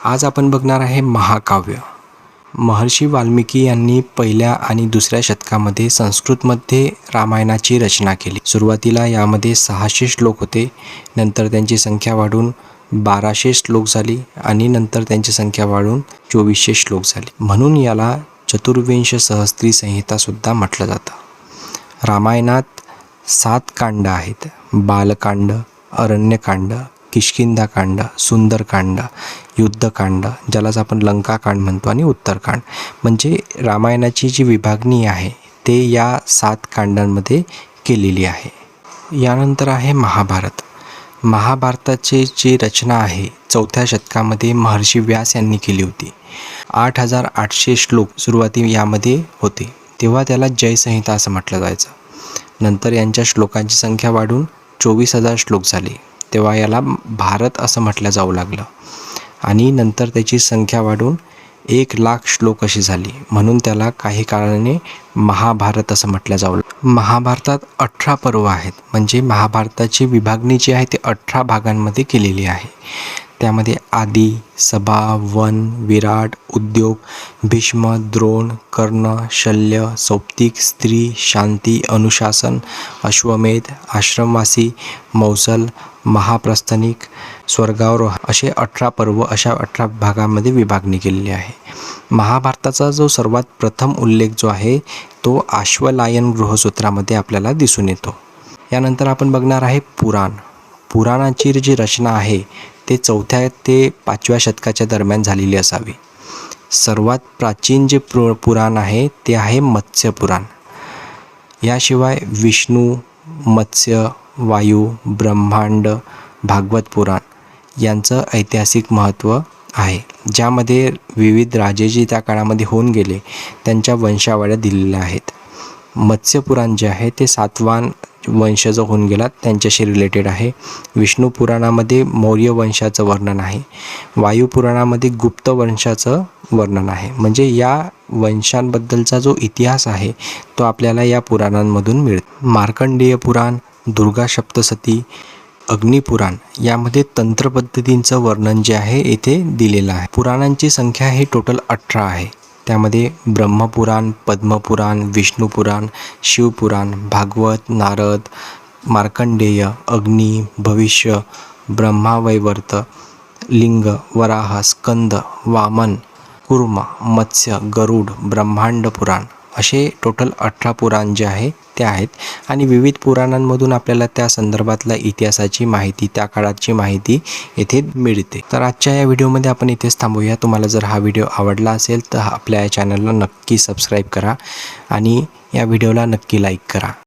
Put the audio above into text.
आज आपण बघणार आहे महाकाव्य. महर्षी वाल्मिकी यांनी पहिल्या आणि दुसऱ्या शतकामध्ये संस्कृतमध्ये रामायणाची रचना केली. सुरुवातीला यामध्ये सहाशे श्लोक होते. नंतर त्यांची संख्या वाढून बाराशे श्लोक झाली आणि नंतर त्यांची संख्या वाढून चोवीसशे श्लोक झाली. म्हणून याला चतुर्विंश सहस्त्री संहितासुद्धा म्हटलं जातं. रामायणात सात कांड आहेत. बालकांड अरण्यकांड किष्किंधाकांड सुंदरकांड युद्धकांड ज्यालाच आपण लंकाकांड म्हणतो आणि उत्तरकांड. म्हणजे रामायणाची जी विभागणी आहे ते या सात कांडांमध्ये केलेली आहे. यानंतर आहे महाभारत. महाभारताची जी रचना आहे चौथ्या शतकामध्ये महर्षी व्यास यांनी केली होती. आठ हजार आठशे श्लोक सुरुवाती यामध्ये होते. तेव्हा त्याला जयसंहिता असं म्हटलं जायचं. नंतर यांच्या श्लोकांची संख्या वाढून चोवीस हजार श्लोक झाले. तेव्हा याला भारत असं म्हटलं जाऊ लागलं. आणि नंतर त्याची संख्या वाढून एक लाख श्लोक अशी झाली. म्हणून त्याला काही काळाने महाभारत असं म्हटलं जाऊ महाभारतात अठरा पर्व आहेत. म्हणजे महाभारताची विभागणी जी आहे ती अठरा भागांमध्ये केलेली आहे. त्यामध्ये आदी सभा वन विराट उद्योग भीष्म द्रोण कर्ण शल्य सौप्तिक स्त्री शांती अनुशासन अश्वमेध आश्रमवासी मौसल महाप्रस्थनिक स्वर्गावरोह असे अठरा पर्व अशा अठरा भागामध्ये विभागणी केलेली आहे. महाभारताचा जो सर्वात प्रथम उल्लेख जो आहे तो आश्वलायन गृहसूत्रामध्ये आपल्याला दिसून येतो. यानंतर आपण बघणार आहे पुराण. पुराणाची जी रचना आहे ते चौथ्या ते पाचव्या शतकाच्या दरम्यान झालेली असावी. सर्वात प्राचीन जे पुर पुराण आहे ते आहे मत्स्य पुराण. याशिवाय विष्णू मत्स्य वायू ब्रह्मांड भागवत पुराण यांचं ऐतिहासिक महत्त्व आहे. ज्यामध्ये विविध राजे जे त्या काळामध्ये होऊन गेले त्यांच्या वंशावळ्या दिलेल्या आहेत. मत्स्यपुराण जे आहे ते सातवान वंशज होऊन गेला त्यांच्याशी रिलेटेड आहे. विष्णू पुराणामध्ये मौर्य वंशाचं वर्णन आहे. वायुपुराणामध्ये गुप्त वंशाचं वर्णन आहे. म्हणजे या वंशांबद्दलचा जो इतिहास आहे तो आपल्याला या पुराणांमधून मिळतो मार्कंडेय पुराण दुर्गा सप्तसती अग्निपुराण यामध्ये तंत्रपद्धतींचं वर्णन जे आहे येथे दिलेलं आहे. पुराणांची संख्या ही टोटल अठरा आहे. त्यामध्ये ब्रह्मपुराण पद्मपुराण विष्णुपुराण शिवपुराण भागवत नारद मार्कंडेय अग्नी भविष्य ब्रह्मावैवर्त लिंग वराह स्कंद वामन कुर्मा मत्स्य गरुड ब्रह्मांड पुराण. असे टोटल अठरा पुराण जे आहे ते आहेत. आणि विविध पुराणांमधून आपल्याला त्या संदर्भातल्या इतिहासाची माहिती त्या काळाची माहिती येथे मिळते. तर आजच्या या व्हिडिओमध्ये आपण इथेच थांबूया. तुम्हाला जर हा व्हिडिओ आवडला असेल तर आपल्या या चॅनलला नक्की सबस्क्राईब करा आणि या व्हिडिओला नक्की लाईक करा.